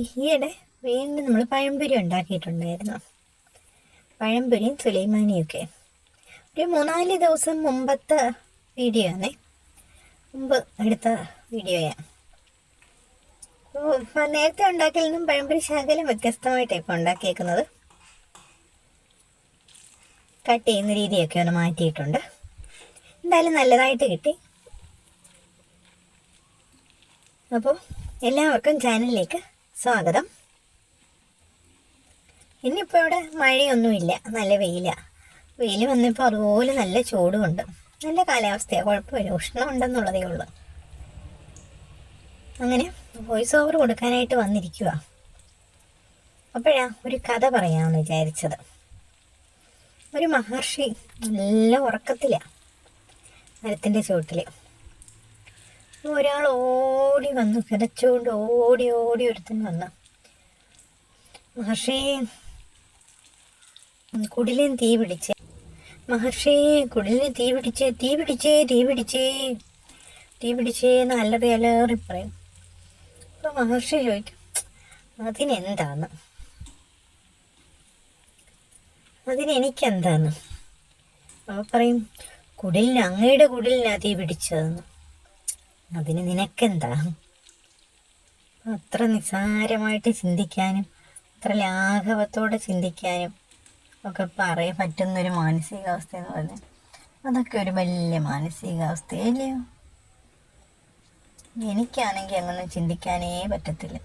ഈയിടെ വീണ്ടും നമ്മൾ പഴംപൊരി ഉണ്ടാക്കിയിട്ടുണ്ടായിരുന്നു. പഴംപൊരിയും സുലൈമാനിയൊക്കെ. ഒരു മൂന്നാൽ ദിവസം മുമ്പത്തെ വീഡിയോ ആണേ മുമ്പ് എടുത്ത വീഡിയോയാണ് അപ്പോൾ നേരത്തെ ഉണ്ടാക്കിയിൽ നിന്നും പഴംപൊരി ശകലം വ്യത്യസ്തമായിട്ടാണ് ഇപ്പോൾ ഉണ്ടാക്കിയേക്കുന്നത്. കട്ട് ചെയ്യുന്ന രീതിയൊക്കെ ഒന്ന് മാറ്റിയിട്ടുണ്ട്. എന്തായാലും നല്ലതായിട്ട് കിട്ടി. അപ്പോൾ എല്ലാവർക്കും ചാനലിലേക്ക് സ്വാഗതം. ഇന്നിപ്പോൾ ഇവിടെ മഴയൊന്നുമില്ല നല്ല വെയിലാണ് വെയിൽ വന്നപ്പോൾ അതുപോലെ നല്ല ചൂടുമുണ്ട്. നല്ല കാലാവസ്ഥയാണ് കുഴപ്പമില്ല ഉഷ്ണം ഉണ്ടെന്നുള്ളതേ ഉള്ളൂ. അങ്ങനെ വോയിസ് ഓവർ കൊടുക്കാനായിട്ട് വന്നിരിക്കുക അപ്പോഴാ ഒരു കഥ പറയാമെന്ന് വിചാരിച്ചത്. ഒരു മഹർഷി നല്ല ഉറക്കത്തിലാണ് മരത്തിന്റെ ചുവട്ടിൽ ഒരാൾ ഓടി വന്നു കിതച്ചുകൊണ്ട് ഓടി ഓടി ഒരുത്തൻ വന്നു. മഹർഷി കുടിലിന് തീ പിടിച്ചേ മഹർഷി കുടിലിന് തീ പിടിച്ചേ തീ പിടിച്ചേ തീ പിടിച്ചേ തീ പിടിച്ചേ എന്ന് അലറി അലറി പറയും. അപ്പോൾ മഹർഷി ചോദിക്കും അതിനെന്താന്ന് അതിനെനിക്കെന്താന്ന് അപ്പോൾ പറയും കുടിലിന് അങ്ങയുടെ കുടിലിനാ തീ പിടിച്ചതെന്ന്. അതിന് നിനക്കെന്താ? അത്ര നിസ്സാരമായിട്ട് ചിന്തിക്കാനും അത്ര ലാഘവത്തോടെ ചിന്തിക്കാനും ഒക്കെ പറയാൻ പറ്റുന്നൊരു മാനസികാവസ്ഥ എന്ന് പറഞ്ഞാൽ അതൊക്കെ ഒരു വലിയ മാനസികാവസ്ഥയല്ലയോ എനിക്കാണെങ്കിൽ അങ്ങനെ ചിന്തിക്കാനേ പറ്റത്തില്ല.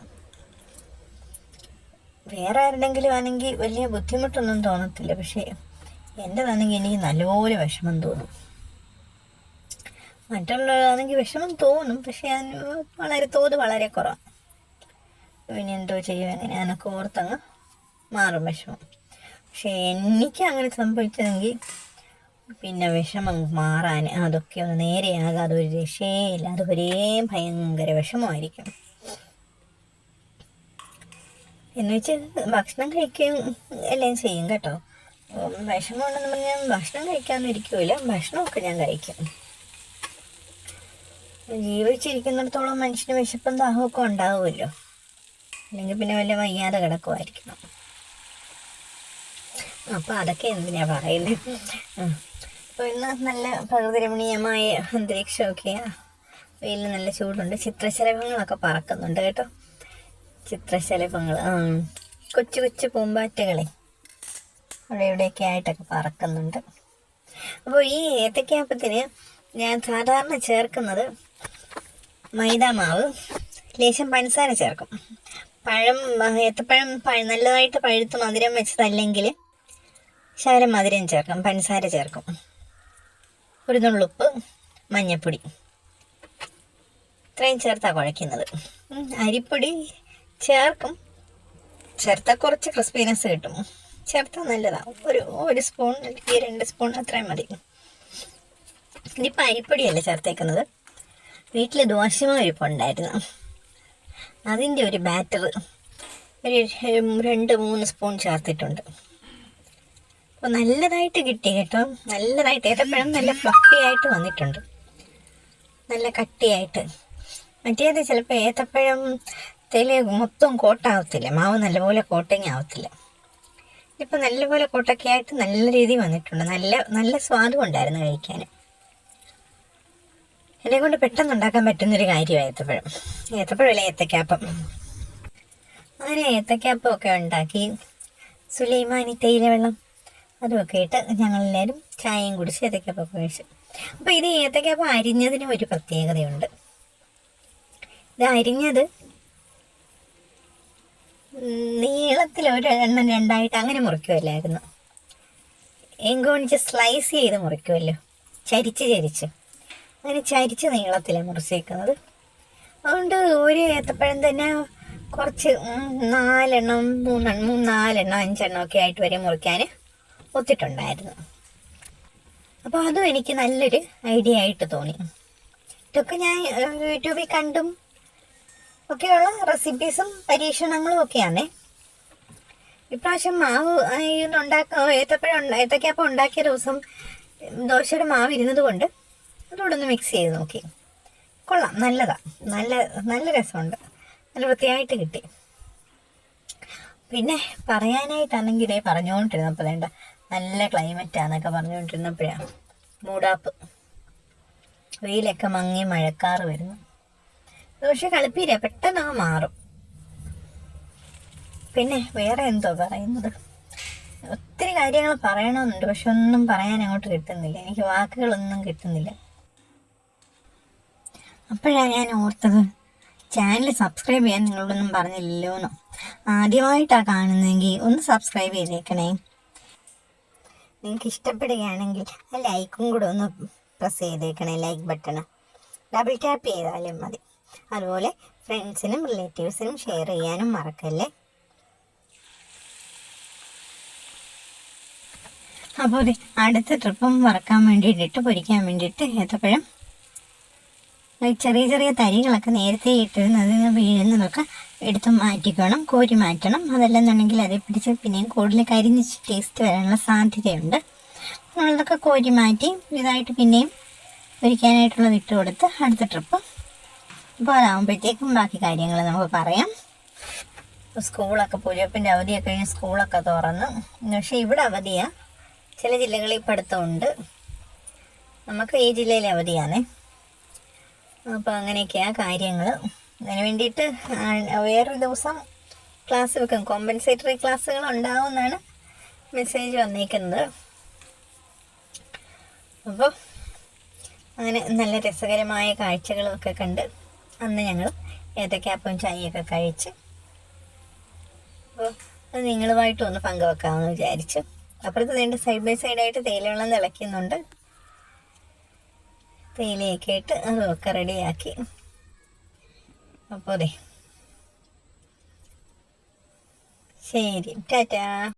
വേറെ ആരുടെങ്കിലും ആണെങ്കിൽ വലിയ ബുദ്ധിമുട്ടൊന്നും തോന്നത്തില്ല. പക്ഷേ എന്റെതാണെങ്കിൽ എനിക്ക് നല്ലപോലെ വിഷമം തോന്നും. മറ്റുള്ളവരാണെങ്കിൽ വിഷമം തോന്നും. പക്ഷെ ഞാൻ വളരെ തോത് വളരെ കുറവാണ് പിന്നെ എന്തോ ചെയ്യും ഞാനൊക്കെ ഓർത്തങ്ങ് മാറും വിഷമം. പക്ഷെ എനിക്ക് അങ്ങനെ സംഭവിച്ചതെങ്കിൽ പിന്നെ വിഷമം മാറാൻ അതൊക്കെ ഒന്ന് നേരെയാകാതെ ഒരു രക്ഷയില്ല. അത് ഒരേ ഭയങ്കര വിഷമമായിരിക്കും. എന്ന് വെച്ചാൽ ഭക്ഷണം കഴിക്കുകയും എല്ലാം ചെയ്യും കേട്ടോ. വിഷമമുണ്ടെന്ന് പറഞ്ഞാൽ ഭക്ഷണം കഴിക്കാമെന്നിരിക്കില്ല ഭക്ഷണമൊക്കെ ഞാൻ കഴിക്കും. ജീവിച്ചിരിക്കുന്നിടത്തോളം മനുഷ്യന് വിശപ്പും ദാഹമൊക്കെ ഉണ്ടാവുമല്ലോ. അല്ലെങ്കിൽ പിന്നെ വല്ല വയ്യാതെ കിടക്കുമായിരിക്കണം. അപ്പോൾ അതൊക്കെ എന്തിനാ പറയുന്നത് അപ്പോൾ ഇന്ന് നല്ല പ്രകൃതി രമണീയമായ അന്തരീക്ഷമൊക്കെയാണ് വെയിൽ നല്ല ചൂടുണ്ട്. ചിത്രശലഭങ്ങളൊക്കെ പറക്കുന്നുണ്ട് കേട്ടോ. ചിത്രശലഭങ്ങൾ കൊച്ചു കൊച്ചു പൂമ്പാറ്റകളെ അവിടെ ഇവിടെയൊക്കെ ആയിട്ടൊക്കെ പറക്കുന്നുണ്ട്. അപ്പോൾ ഈ ഏത്തക്കാപ്പത്തിന് ഞാൻ സാധാരണ ചേർക്കുന്നത് മൈദ മാവ് ലേശം പഞ്ചസാര ചേർക്കും. പഴം ഏത്തപ്പഴം പഴ- നല്ലതായിട്ട് പഴുത്ത് മധുരം വെച്ചതല്ലെങ്കിൽ ശകലം മധുരം ചേർക്കും പഞ്ചസാര ചേർക്കും. ഒരു നുള്ളുപ്പ് മഞ്ഞൾപ്പൊടി ഇത്രയും ചേർത്താണ് കുഴയ്ക്കുന്നത്. അരിപ്പൊടി ചേർക്കും. ചേർത്താൽ കുറച്ച് ക്രിസ്പിനെസ് കിട്ടും. ചേർത്താൽ നല്ലതാണ് ഒരു ഒരു സ്പൂൺ അല്ലെങ്കിൽ രണ്ട് സ്പൂൺ അത്രയും മതി. ഇനിയിപ്പോൾ അരിപ്പൊടിയല്ല ചേർത്തേക്കുന്നത്? വീട്ടിൽ ദോശമാവ് പൊണ്ടായിരുന്നു അതിന്റെ ഒരു ബാറ്റർ ഒരു രണ്ട് മൂന്ന് സ്പൂൺ ചേർത്തിട്ടുണ്ട്. അപ്പോൾ നല്ലതായിട്ട് കിട്ടി കേട്ടോ. നല്ലതായിട്ട് ഏത്തപ്പഴം നല്ല ഫ്ലഫി ആയിട്ട് വന്നിട്ടുണ്ട്. നല്ല കട്ടിയായിട്ട്. മറ്റേത് ചിലപ്പോൾ ഏത്തപ്പഴം തേയില മൊത്തം കോട്ടാവത്തില്ല. മാവ് നല്ലപോലെ കോട്ടിങ് ആവത്തില്ല. ഇപ്പം നല്ലപോലെ കോട്ടൊക്കെ ആയിട്ട് നല്ല രീതിയിൽ വന്നിട്ടുണ്ട്. നല്ല നല്ല സ്വാദും ഉണ്ടായിരുന്നു കഴിക്കാൻ എന്നെ കൊണ്ട് പെട്ടെന്ന് ഉണ്ടാക്കാൻ പറ്റുന്നൊരു കാര്യമാണ് ഏത്തപ്പഴം. ഏത്തപ്പഴമല്ല ഏത്തക്കാപ്പം? അങ്ങനെ ഏത്തക്കാപ്പം ഒക്കെ ഉണ്ടാക്കി സുലൈമാനി തേയില വെള്ളം അതുമൊക്കെ ഇട്ട് ഞങ്ങളെല്ലാവരും ചായയും കുടിച്ച് ഏത്തക്കാപ്പൊക്കെ കഴിച്ചു. അപ്പോൾ ഇത് ഏത്തക്കാപ്പം അരിഞ്ഞതിന് ഒരു പ്രത്യേകതയുണ്ട്. ഇത് അരിഞ്ഞത് നീളത്തിൽ ഒരു എണ്ണം രണ്ടായിട്ട് അങ്ങനെ മുറിക്കുമല്ലായിരുന്നു എങ്കോണിച്ച് സ്ലൈസ് ചെയ്ത് മുറിക്കുമല്ലോ ചരിച്ച് ചരിച്ച്. അങ്ങനെ ചരിച്ച് നീളത്തിലാണ് മുറിച്ചേക്കുന്നത്. അതുകൊണ്ട് ഒരു ഏത്തപ്പഴം തന്നെ കുറച്ച് നാലെണ്ണം മൂന്നെണ്ണം മൂന്ന് നാലെണ്ണം അഞ്ചെണ്ണം ഒക്കെ ആയിട്ട് വരെ മുറിക്കാൻ ഒത്തിട്ടുണ്ടായിരുന്നു. അപ്പോൾ അതും എനിക്ക് നല്ലൊരു ഐഡിയ ആയിട്ട് തോന്നി. ഇതൊക്കെ ഞാൻ യൂട്യൂബിൽ കണ്ടും ഒക്കെയുള്ള റെസിപ്പീസും പരീക്ഷണങ്ങളും ഒക്കെയാണേ ഇപ്രാവശ്യം മാവ് ഇന്ന് ഉണ്ടാക്ക ഏത്തപ്പഴം ഏത്തക്കാപ്പം ഉണ്ടാക്കിയ ദിവസം ദോശയുടെ മാവ് ഇരുന്നത് കൊണ്ട് അതോടെ ഒന്ന് മിക്സ് ചെയ്ത് നോക്കി. കൊള്ളാം നല്ലതാണ് നല്ല നല്ല രസമുണ്ട്. നല്ല വൃത്തിയായിട്ട് കിട്ടി. പിന്നെ പറയാനായിട്ടാണെങ്കിലേ പറഞ്ഞുകൊണ്ടിരുന്നപ്പോൾ വേണ്ട നല്ല ക്ലൈമറ്റാന്നൊക്കെ പറഞ്ഞുകൊണ്ടിരുന്നപ്പോഴാണ് മൂടാപ്പ്. വെയിലൊക്കെ മങ്ങി മഴക്കാറ് വരുന്നു. പക്ഷെ കളിപ്പീര പെട്ടെന്ന് ആ മാറും. പിന്നെ വേറെ എന്തോ പറയുന്നത്? ഒത്തിരി കാര്യങ്ങൾ പറയണമെന്നുണ്ട് പക്ഷെ ഒന്നും പറയാൻ അങ്ങോട്ട് കിട്ടുന്നില്ല. എനിക്ക് വാക്കുകളൊന്നും കിട്ടുന്നില്ല. അപ്പോഴാണ് ഞാൻ ഓർത്തത്. ചാനൽ സബ്സ്ക്രൈബ് ചെയ്യാൻ നിങ്ങളോടൊന്നും പറഞ്ഞില്ലല്ലോ എന്ന് ആദ്യമായിട്ടാണ് കാണുന്നതെങ്കിൽ ഒന്ന് സബ്സ്ക്രൈബ് ചെയ്തേക്കണേ. നിങ്ങൾക്ക് ഇഷ്ടപ്പെടുകയാണെങ്കിൽ ആ ലൈക്കും കൂടെ ഒന്ന് പ്രസ് ചെയ്തേക്കണേ ലൈക്ക് ബട്ടണ് ഡബിൾ ടാപ്പ് ചെയ്താലും മതി. അതുപോലെ ഫ്രണ്ട്സിനും റിലേറ്റീവ്സിനും ഷെയർ ചെയ്യാനും മറക്കല്ലേ? അപ്പോൾ അടുത്ത ട്രിപ്പും മറക്കാൻ വേണ്ടിയിട്ട് പൊരിക്കാൻ വേണ്ടിയിട്ട് ഏത്തപ്പഴം ചെറിയ ചെറിയ തരികളൊക്കെ നേരത്തെ ഇട്ടിരുന്ന് അതിൽ നിന്ന് വീഴുന്നതൊക്കെ എടുത്ത് മാറ്റിക്കണം കോരി മാറ്റണം. അതല്ലെന്നുണ്ടെങ്കിൽ അതേ പിടിച്ച് പിന്നെയും കൂടുതൽ കരിഞ്ഞ് ടേസ്റ്റ് വരാനുള്ള സാധ്യതയുണ്ട്. നമ്മളതൊക്കെ കോരി മാറ്റി ഇതായിട്ട് പിന്നെയും ഒരിക്കാനായിട്ടുള്ളത് ഇട്ട് കൊടുത്ത് അടുത്ത ട്രിപ്പ് അപ്പോൾ അതാകുമ്പോഴത്തേക്കും ബാക്കി കാര്യങ്ങൾ നമുക്ക് പറയാം. സ്കൂളൊക്കെ പുലിയപ്പിന്റെ അവധിയൊക്കെ കഴിഞ്ഞ് സ്കൂളൊക്കെ തുറന്നു. പക്ഷേ ഇവിടെ അവധിയാണ് ചില ജില്ലകളിൽ പഠിത്തമുണ്ട്. നമുക്ക് ഈ ജില്ലയിൽ അവധിയാണേ. അപ്പോൾ അങ്ങനെയൊക്കെയാണ് കാര്യങ്ങൾ അതിന് വേണ്ടിയിട്ട് വേറൊരു ദിവസം ക്ലാസ് വെക്കും. കോമ്പൻസേറ്ററി ക്ലാസ്സുകൾ ഉണ്ടാവുമെന്നാണ് മെസ്സേജ് വന്നേക്കുന്നത്. അപ്പോൾ അങ്ങനെ നല്ല രസകരമായ കാഴ്ചകളൊക്കെ കണ്ട് അന്ന് ഞങ്ങൾ ഏത്തക്കാപ്പം ചായയൊക്കെ കഴിച്ച് അപ്പോൾ അത് നിങ്ങളുമായിട്ട് ഒന്ന് പങ്കുവെക്കാമെന്ന് വിചാരിച്ചു. അപ്പുറത്ത് വേണ്ട സൈഡ് ബൈ സൈഡായിട്ട് തേയിലവെള്ളം തിളയ്ക്കുന്നുണ്ട്. തേയിലയൊക്കെ ഇട്ട് അതൊക്കെ റെഡിയാക്കി. അപ്പോൾ അതെ ശരി ടാറ്റാ.